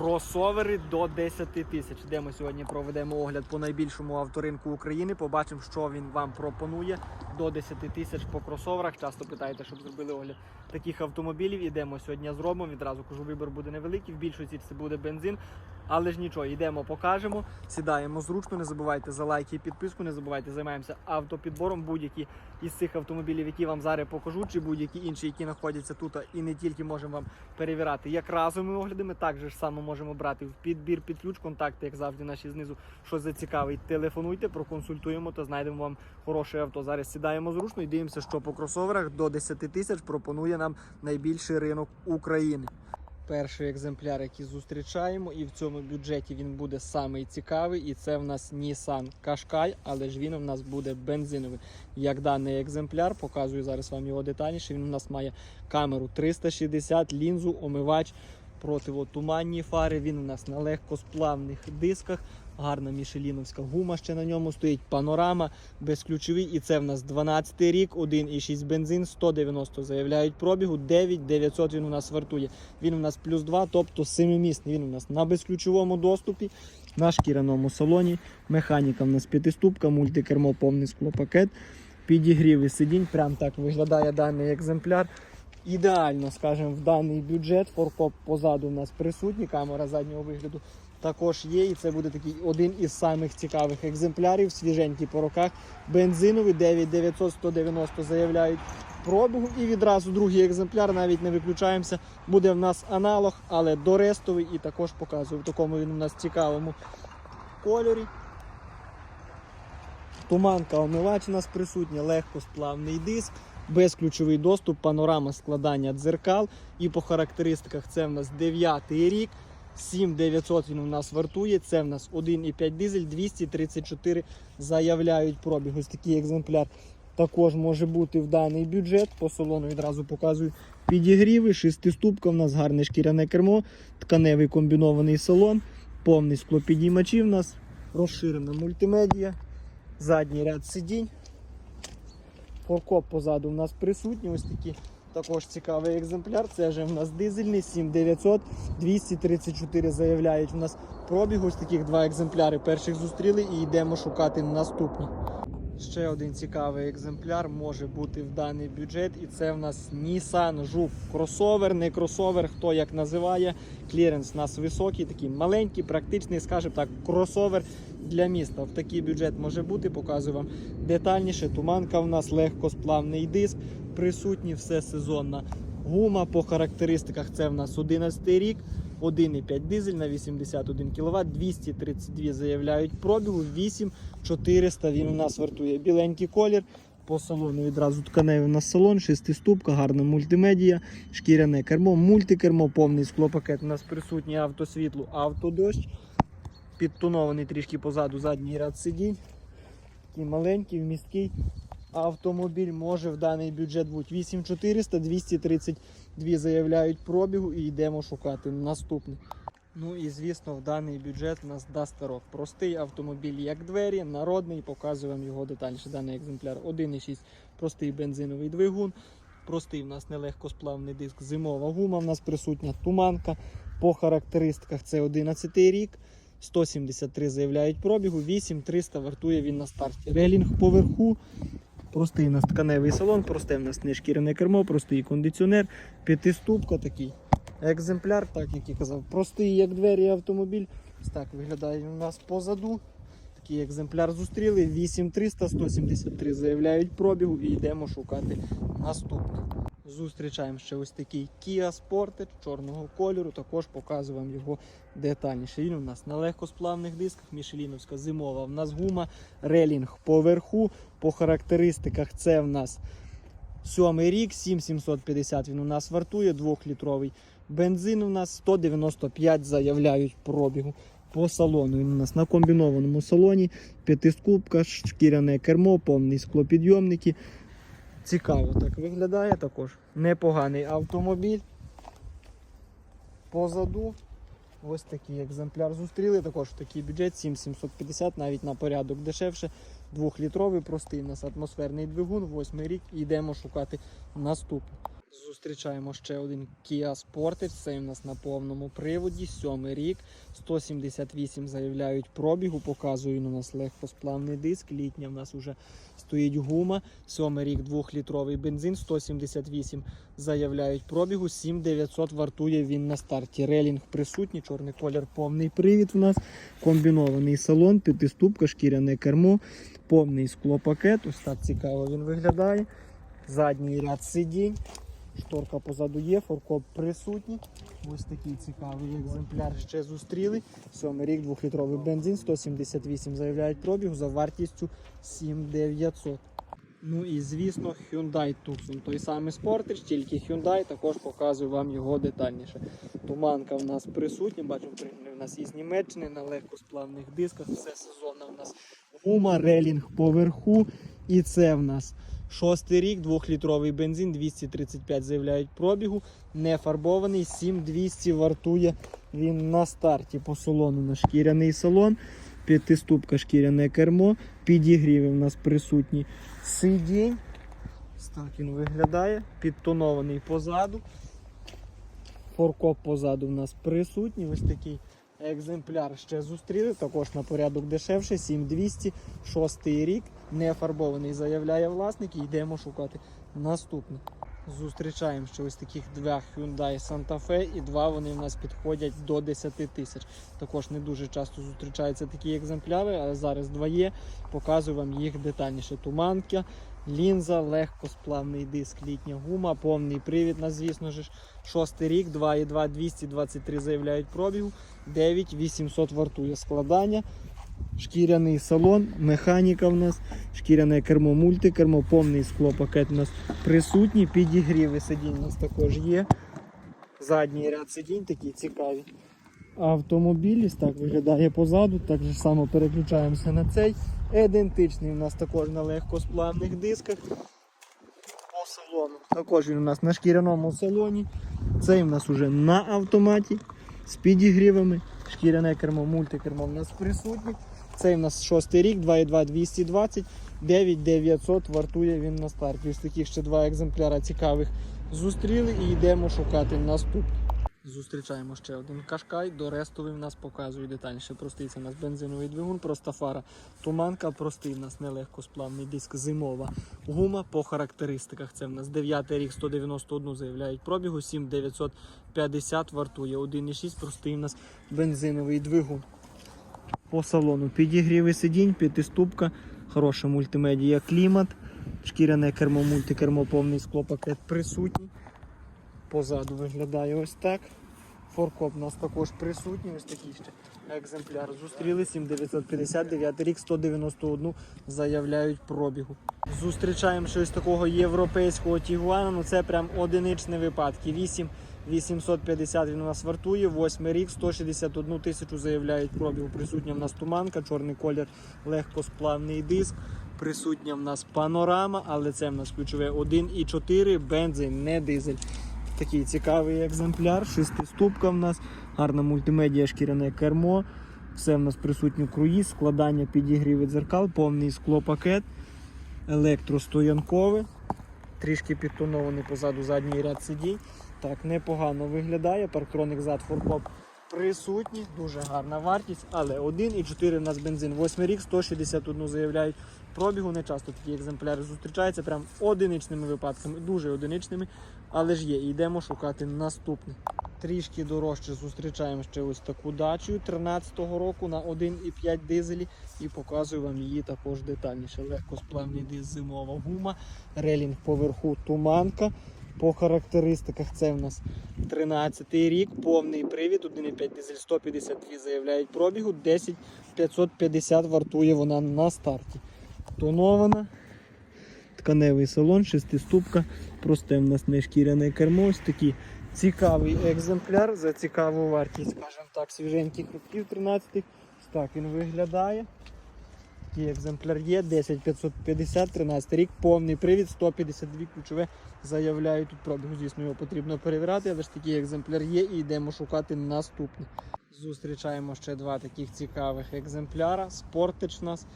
Кросовери до 10 тисяч. Де ми сьогодні проведемо огляд по найбільшому авторинку України. Побачимо, що він вам пропонує до 10 тисяч по кросоверах. Часто питаєте, щоб зробили огляд таких автомобілів. Ідемо сьогодні зробимо. Відразу кажу, вибір буде невеликий. В більшості це буде бензин. Але ж нічого, йдемо, покажемо. Сідаємо зручно. Не забувайте за лайки і підписку. Не забувайте займаємося автопідбором. Будь-які із цих автомобілів, які вам зараз покажу, чи будь-які інші, які знаходяться тут, і не тільки можемо вам перевіряти як разовими оглядами, так же ж само можемо брати в підбір під ключ. Контакти, як завжди, наші знизу. Що зацікавить, телефонуйте, проконсультуємо та знайдемо вам хороше авто. Зараз сідаємо зручно і дивимося, що по кросоверах до 10 тисяч пропонує нам найбільший ринок України. Перший екземпляр, який зустрічаємо, і в цьому бюджеті він буде самий цікавий. І це в нас Nissan Qashqai, але ж він у нас буде бензиновий. Як даний екземпляр, показую зараз вам його детальніше. Він у нас має камеру 360, лінзу, омивач, противотуманні фари. Він у нас на легкосплавних дисках. Гарна мішеліновська гума ще на ньому стоїть. Панорама безключовий. І це в нас 12 рік, 1,6 бензин, 190 заявляють пробігу, 9900 він у нас вартує. Він у нас плюс 2, тобто семимісний. Він у нас на безключовому доступі, на шкіряному салоні. Механіка в нас п'ятиступка, мультикермо, повний склопакет, підігріви сидінь. Прям так виглядає даний екземпляр. Ідеально, скажімо, в даний бюджет. Форкоп позаду у нас присутній, камера заднього вигляду також є. І це буде такий один із самих цікавих екземплярів, свіженький по роках. Бензиновий 9900 190 заявляють пробігу. І відразу другий екземпляр, навіть не виключаємося. Буде в нас аналог, але дорестовий і також показую. В такому він у нас цікавому кольорі. Туманка омивач у нас присутня, легкосплавний диск, безключовий доступ, панорама складання дзеркал. І по характеристиках це в нас 9 рік. 7900 він у нас вартує. Це в нас 1,5 дизель, 234 заявляють пробіг. Ось такий екземпляр також може бути в даний бюджет. По салону відразу показую підігріви. Шестиступка, в нас гарне шкіряне кермо, тканевий комбінований салон, повний склопідіймачів у нас, розширена мультимедія, задній ряд сидінь. Форкоп позаду у нас присутній. Ось такі також цікавий екземпляр. Це вже в нас дизельний 7900, 234 заявляють. У нас пробіг ось таких два екземпляри. Перших зустріли і йдемо шукати наступні. Ще один цікавий екземпляр може бути в даний бюджет, і це в нас Nissan Juke. Кросовер, не кросовер, хто як називає. Кліренс у нас високий, такий маленький, практичний, скажімо так, кросовер для міста. В такий бюджет може бути, показую вам детальніше. Туманка в нас легкосплавний диск, присутній все сезонна гума. По характеристиках це в нас 11 рік. 1,5 дизель на 81 кВт, 232 заявляють пробігу, 8400 він у нас вартує. Біленький колір. По салону відразу тканевий у нас салон, шестиступка, гарна мультимедія, шкіряне кермо, мультикермо, повний склопакет. У нас присутній автосвітло, автодощ. Підтонований трішки позаду задній ряд сидінь. Такий маленький, вмісткий автомобіль може в даний бюджет бути 8400, 232 заявляють пробігу і йдемо шукати наступний. Ну і звісно, в даний бюджет у нас Дастерок. Простий автомобіль, як двері, народний, показую вам його детальніше. Даний екземпляр 1,6, простий бензиновий двигун. Простий в нас нелегкосплавний диск, зимова гума в нас присутня, туманка. По характеристиках це 11 рік. 173 заявляють пробігу, 8300 вартує він на старті. Релінг поверху. Простий у нас тканевий салон, просте в нас не шкіряне кермо, простий кондиціонер, п'ятиступка такий. Екземпляр, так як я казав, простий як двері автомобіль. Ось так виглядає у нас позаду. Такий екземпляр зустріли. 8300, 173 заявляють пробігу і йдемо шукати наступний. Зустрічаємо ще ось такий Kia Sportage чорного кольору. Також показую вам його детальніше. Він у нас на легкосплавних дисках, мішеліновська зимова. В нас гума, релінг поверху. По характеристиках це в нас сьомий рік, 7750 він у нас вартує, 2-літровий. Бензин у нас 195 заявляють пробігу. По салону він у нас на комбінованому салоні, п'ятискупка, шкіряне кермо, повний склопідйомники. Цікаво так виглядає також. Непоганий автомобіль. Позаду ось такий екземпляр зустріли. Також такий бюджет 7750, навіть на порядок дешевше. Двохлітровий, простий у нас атмосферний двигун, восьмий рік. І йдемо шукати наступний. Зустрічаємо ще один Kia Sportage. Це у нас на повному приводі. Сьомий рік. 178 заявляють пробігу. Показує він у нас легкосплавний диск. Літня в нас вже стоїть гума. Сьомий рік 2-літровий бензин. 178 заявляють пробігу. 7900 вартує він на старті. Релінг присутній, чорний колір, повний привід у нас. Комбінований салон, п'ятиступка, шкіряне кермо, повний склопакет. Ось так цікаво він виглядає. Задній ряд сидінь. Шторка позаду є, форкоп присутній. Ось такий цікавий екземпляр ще зустріли. Сьомий рік, 2-літровий бензин, 178 заявляють пробіг за вартістю 7900. Ну і звісно, Hyundai Tucson. Той самий Sportage, тільки Hyundai, також показую вам його детальніше. Туманка в нас присутня, бачимо, пригнаний в нас із Німеччини на легкосплавних дисках. Все сезонна в нас гума, релінг поверху. І це в нас шостий рік, 2-літровий бензин, 235 заявляють пробігу, не фарбований, 7200 вартує він на старті по салону на шкіряний салон. П'ятиступка шкіряне кермо, підігріви в нас присутні сидінь. Так він виглядає, підтонований позаду. Форкоп позаду в нас присутній. Ось такий екземпляр ще зустріли. Також на порядок дешевше, 7200, шостий рік. Не фарбований, заявляє власник. І йдемо шукати наступний. Зустрічаємо ще ось таких два Hyundai Santa Fe і два вони в нас підходять до 10 тисяч. Також не дуже часто зустрічаються такі екземпляри, але зараз два є. Показую вам їх детальніше. Туманка, лінза, легкосплавний диск, літня гума, повний привід, на звісно ж. Шостий рік, 2,2, 223 заявляють пробігу, 9800 вартує складання. Шкіряний салон, механіка в нас, шкіряне кермо, мультикермо, повний склопакет у нас присутній, підігріви сидінь у нас також є. Задній ряд сидінь такі цікаві. Автомобіль ось так виглядає позаду, так же само переключаємося на цей. Ідентичний у нас також на легкосплавних дисках. По салону. Також він у нас на шкіряному салоні. Цей у нас уже на автоматі з підігрівами. Шкіряне кермо, мультикермо у нас присутні. Цей у нас шостий рік, 2,2 220, 9900 вартує він на старті. Ось таких ще два екземпляра цікавих зустріли і йдемо шукати наступний. Зустрічаємо ще один кашкай. До рестовий в нас показує детальніше. Простий це у нас бензиновий двигун, проста фара. Туманка, простий в нас нелегкосплавний диск, зимова гума по характеристиках. Це в нас 9 рік 191 заявляють пробігу, 7950 вартує. 1,6 простий в нас бензиновий двигун. По салону підігріви сидінь, п'ятиступка, хороша мультимедія, клімат, шкіряне кермо, мультикермо, повний склопакет присутній. Позаду виглядає ось так. Форкоп у нас також присутній, ось такий ще екземпляр. Зустріли 7950, 9 рік, 191 заявляють пробігу. Зустрічаємо щось такого європейського Тігуана, ну це прям одиничні випадки. 8 850 він у нас вартує, 8 рік, 161 тисячу заявляють пробігу. Присутня в нас туманка, чорний колір, легкосплавний диск. Присутня в нас панорама, але це в нас ключове 1,4 бензин, не дизель. Такий цікавий екземпляр, шестиступка в нас, гарна мультимедія, шкіряне кермо. Все в нас присутній круїз, складання підігріви дзеркал, повний склопакет, електростоянкове, трішки підтонований позаду задній ряд сидінь. Так, непогано виглядає. Парктроник зад форкоп присутній, дуже гарна вартість, але 1,4 у нас бензин. 8 рік, 161 заявляють пробігу. Не часто такі екземпляри зустрічаються, прям одиничними випадками, дуже одиничними, але ж є. Йдемо шукати наступний. Трішки дорожче зустрічаємо ще ось таку дачу 13-го року на 1,5 дизелі і показую вам її також детальніше. Легкосплавний диск, зимова гума, релінг поверху туманка. По характеристиках це в нас 13 рік, повний привід, 1,5 дизель 152 заявляють пробігу, 10 550 вартує вона на старті. Тонована, тканевий салон, шестиступка, просте в нас не шкіряне кермо. Ось такий цікавий екземпляр за цікаву вартість, скажімо так, свіженьких років 13 Ось Так він виглядає. Такий екземпляр є, 10550, 13 рік, повний привід, 152 ключове заявляють тут пробігу. Звісно, його потрібно перевіряти, але ж такий екземпляр є і йдемо шукати наступний. Зустрічаємо ще два таких цікавих екземпляра. Спортич у нас,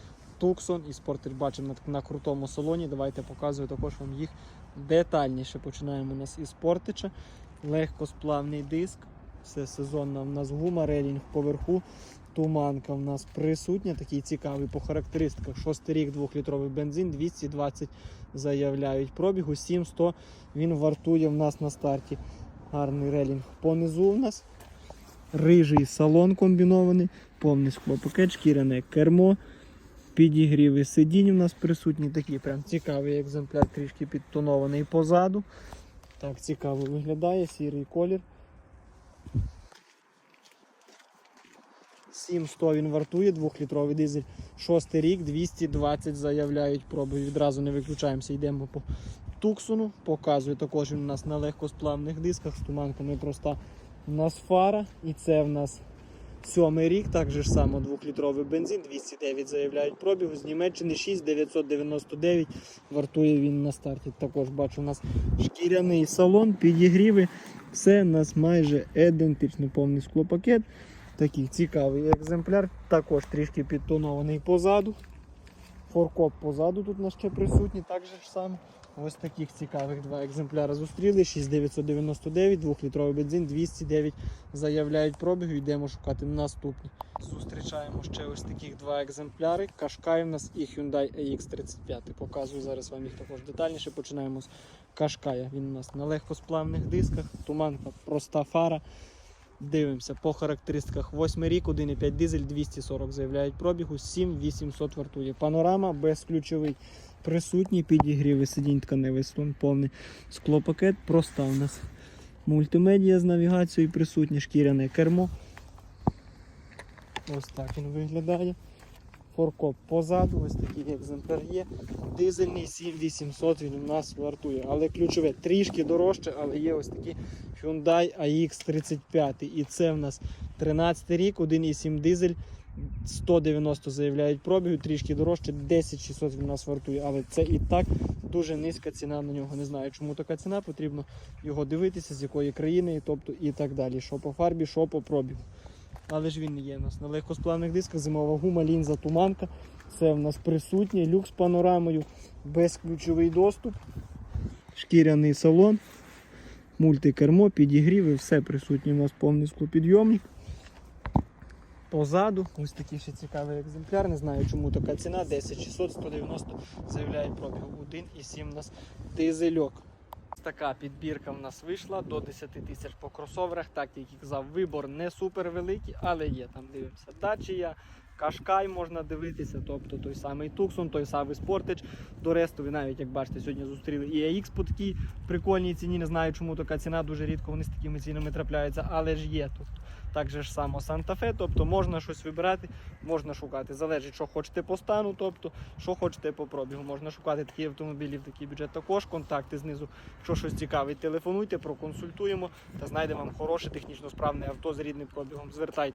Туксон і Спортич бачимо на, на крутому салоні. Давайте показую також вам їх детальніше починаємо у нас із портича. Легкосплавний диск. Все сезонна в нас гума, релінг поверху. Туманка в нас присутня, такий цікавий по характеристиках. Шостий рік, 2-літровий бензин, 220 заявляють пробігу, 700 він вартує в нас на старті. Гарний релінг понизу в нас. Рижий салон комбінований, повний склопакет, шкіряне кермо, підігріви сидінь у нас присутні, такий прям цікавий екземпляр, трішки підтонований позаду. Так, цікаво виглядає, сірий колір. 700 він вартує, 2-літровий дизель. Шостий рік, 220 заявляють проби. Відразу не виключаємося, йдемо по туксону. Показує також він у нас на легкосплавних дисках з туманками проста. У нас фара, і це в нас сьомий рік, так же ж само 2-літровий бензин, 209 заявляють пробігу. З Німеччини 6999 вартує він на старті. Також бачу у нас шкіряний салон, підігріви. Все у нас майже ідентично повний склопакет. Такий цікавий екземпляр, також трішки підтонований позаду. Форкоп позаду тут у нас ще присутній, так же ж само. Ось таких цікавих два екземпляри зустріли. 6999, 2-літровий бензин, 209 заявляють пробігу. Йдемо шукати наступні. Зустрічаємо ще ось таких два екземпляри. Кашкай у нас і Hyundai AX35. Показую зараз вам їх також детальніше. Починаємо з Кашкая. Він у нас на легкосплавних дисках, туманка, проста фара. Дивимося по характеристиках. 8 рік, 1,5 дизель, 240 заявляють пробігу, 7800 вартує. Панорама безключовий присутній, підігріви сидінь тканевий слон, повний склопакет. Проста у нас мультимедіа з навігацією присутнє шкіряне кермо. Ось так він виглядає. Форкоп позаду, ось такий екземпляр є. Дизельний 7800 він у нас вартує. Але ключове трішки дорожче, але є ось такі Hyundai AX35. І це в нас 13 рік, 1,7 дизель, 190 заявляють пробігу, трішки дорожче, 10600 він у нас вартує. Але це і так дуже низька ціна на нього. Не знаю, чому така ціна, потрібно його дивитися, з якої країни, тобто і так далі. Що по фарбі, що по пробігу. Але ж він не є у нас на легкосплавних дисках, зимова гума, лінза, туманка. Все в нас присутнє, люк з панорамою, безключовий доступ, шкіряний салон, мультикермо, підігріви, все присутнє у нас повний склопідйомник. Позаду ось такий ще цікавий екземпляр. Не знаю, чому така ціна. 10600 190 заявляють пробігу 1,7 у нас дизельок. Така підбірка в нас вийшла до 10 тисяч по кросоверах. Так як і казав, вибор не супер великий, але є там. Дивимося. Дачія, Кашкай можна дивитися, тобто той самий Tucson, той самий Sportage. До ресту ви навіть, як бачите, сьогодні зустріли і AX по такій прикольній ціні. Не знаю, чому така ціна дуже рідко вони з такими цінами трапляються, але ж є тут. Так же ж само Санта-Фе, тобто можна щось вибирати, можна шукати. Залежить, що хочете по стану, тобто що хочете по пробігу. Можна шукати такі автомобілі в такий бюджет також. Контакти знизу. Якщо щось цікавить, телефонуйте, проконсультуємо та знайдемо вам хороше технічно справне авто з рідним пробігом. Звертайте.